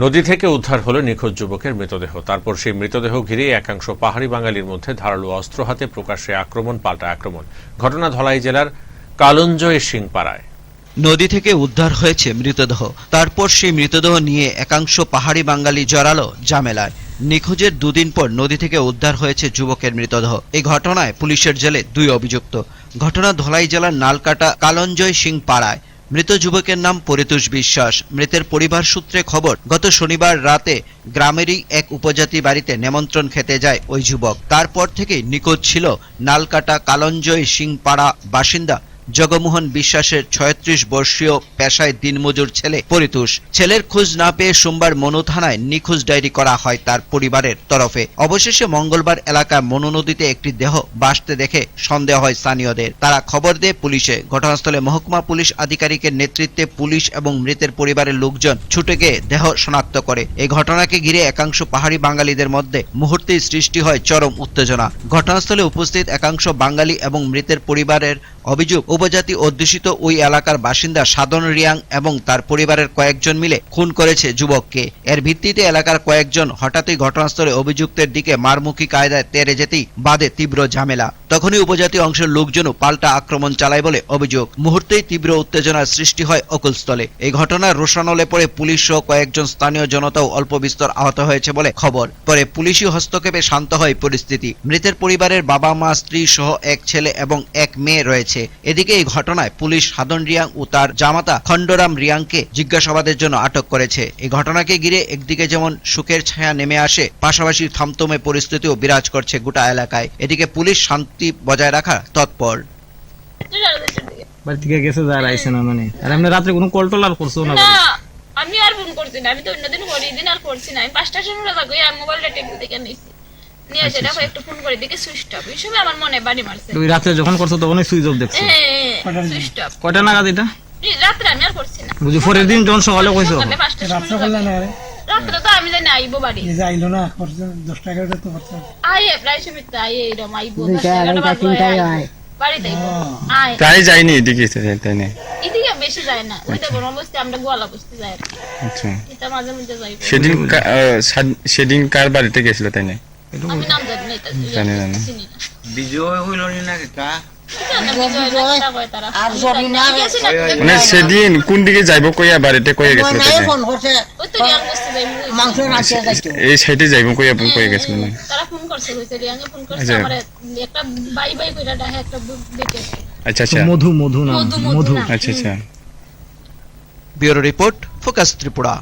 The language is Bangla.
নদী থেকে উদ্ধার হলো নিখোঁজ যুবকের মৃতদেহ। তারপর সেই মৃতদেহ ঘিরে একাংশ পাহাড়ি বাঙালির মধ্যে ধারালো অস্ত্র হাতে প্রকাশ্যে আক্রমণ, পাল্টা আক্রমণ। ঘটনা ধলাই জেলার কালঞ্জয় সিংপাড়ায়। নদী থেকে উদ্ধার হয়েছে মৃতদেহ। তারপর সেই মৃতদেহ নিয়ে একাংশ পাহাড়ি বাঙালি জড়ালো জামেলায়। নিখোঁজের দুদিন পর নদী থেকে উদ্ধার হয়েছে যুবকের মৃতদেহ। এই ঘটনায় পুলিশের জেলে দুই অভিযুক্ত। ঘটনা ধলাই জেলার নালকাটা কালঞ্জয় সিং পাড়ায় মৃত যুবকের নাম পরিতোষ বিশ্বাস। মৃতের পরিবার সূত্রে খবর, গত শনিবার রাতে গ্রামেরই এক উপজাতি বাড়িতে নেমন্ত্রণ খেতে যায় ওই যুবক। তারপর থেকেই নিখোঁজ ছিল নালকাটা কালঞ্জয় সিংপাড়া বাসিন্দা জগমোহন বিশ্বাসের ছয়ত্রিশ বর্ষীয় পেশায় দিনমজুর ছেলে পরিতোষ। ছেলের খোঁজ না পেয়ে সোমবার মনু থানায় নিখোঁজ ডায়েরি করা হয় তার পরিবারের তরফে। অবশেষে মঙ্গলবার এলাকার মনু নদীতে একটি দেহ ভাসতে দেখে সন্দেহ হয় স্থানীয়দের। তারা খবর দেয় পুলিশে। ঘটনাস্থলে মহকুমা পুলিশ আধিকারিকের নেতৃত্বে পুলিশ এবং মৃতের পরিবারের লোকজন ছুটে গিয়ে দেহ শনাক্ত করে। এই ঘটনাকে ঘিরে একাংশ পাহাড়ি বাঙালিদের মধ্যে মুহূর্তেই সৃষ্টি হয় চরম উত্তেজনা। ঘটনাস্থলে উপস্থিত একাংশ বাঙালি এবং মৃতের পরিবারের অভিযোগ, উপজাতি অধ্যুষিত ওই এলাকার বাসিন্দা সাধন রিয়াং এবং তার পরিবারের কয়েকজন মিলে খুন করেছে যুবককে। এর ভিত্তিতে এলাকার কয়েকজন হঠাৎই ঘটনাস্থলে অভিযুক্তের দিকে মারমুখী কায়দায় তেরে যেতেই বাদে তীব্র ঝামেলা। তখনই উপজাতি অংশের লোকজনও পাল্টা আক্রমণ চালায় বলে অভিযোগ। মুহূর্তেই তীব্র উত্তেজনার সৃষ্টি হয় অকুলস্থলে। এই ঘটনার রোশানলে পরে পুলিশ সহ কয়েকজন স্থানীয় জনতাও অল্প বিস্তর আহত হয়েছে বলে খবর। পরে পুলিশি হস্তক্ষেপে শান্ত হয় পরিস্থিতি। মৃতের পরিবারের বাবা মা স্ত্রী সহ এক ছেলে এবং এক মেয়ে রয়েছে। এদিকে এই ঘটনায় পুলিশ সাধন রিয়াং ও তার জামাতা খণ্ডরাম রিয়াংকে জিজ্ঞাসাবাদের জন্য আটক করেছে। এই ঘটনাকে ঘিরে একদিকে যেমন সুখের ছায়া নেমে আসে পাশাপাশি থমথমে পরিস্থিতিও বিরাজ করছে গোটা এলাকায়। এদিকে পুলিশ শান্তি বজায় রাখা তৎপর। বাড়ি থেকে গেছে যার আইসে না মানে। আর আপনি রাত্রে কোনো কল টল আর করছ না না আমি আর ফোন করছি না। আমি তো অন্যদিন করি দিন আর করছি না। আমি পাঁচটার সময় আর মোবাইলটা টেবিল থেকে নিয়েছি নিয়ে এসে দেখো একটু ফোন করে দিকে সুইচ অফ এই সময় আমার মনে বাড়ি মারছে। তুই রাত্রে যখন করছ তখনই সুইচ অফ দেখছ? সুইচ অফ কয়টা নাগাদ এটা? রাত্রে আমি আর করছি না। বুঝি পরের দিন যখন সকালে কইছো? সকালে পাঁচটার সময় রাত্রে তো আমি জানি আইবো বাড়ি। এই যে আইলো না খরচ দশটা এগারোটা তো খরচ আইয়ে প্রায় সময় তো আইয়ে এরম আইবো দশটা এগারোটা বাজবো, আইবো। বাড়িতে আইবো। আয়। তাই যায়নি এদিকে তাই- তাই না এদিকে বেশি যায় না। ওইটা গরম বসতে আমরা গোয়ালা বসতে যাই আচ্ছা। এটা মাঝে মধ্যে যাইবো। সেদিন সেদিন কার বাড়িতে গেছিল তাই না জানি জানি। বিজয় হইল না কা আর জরি না মানে সেদিন কোন দিকে যাইব কইয়া বাড়িতে কইয়া গেছিল এই সাইডে যাইব কইয়া কইয়া গেছিল না তারা ফোন করছে কইছে রিয়াঙ্গে ফোন করছে আচ্ছা। আমার একটা বাই বাই কইরা ডাকে একটা বেটে আচ্ছা আচ্ছা। মধু মধু না মধু। আচ্ছা আচ্ছা। Bureau report focus Tripura.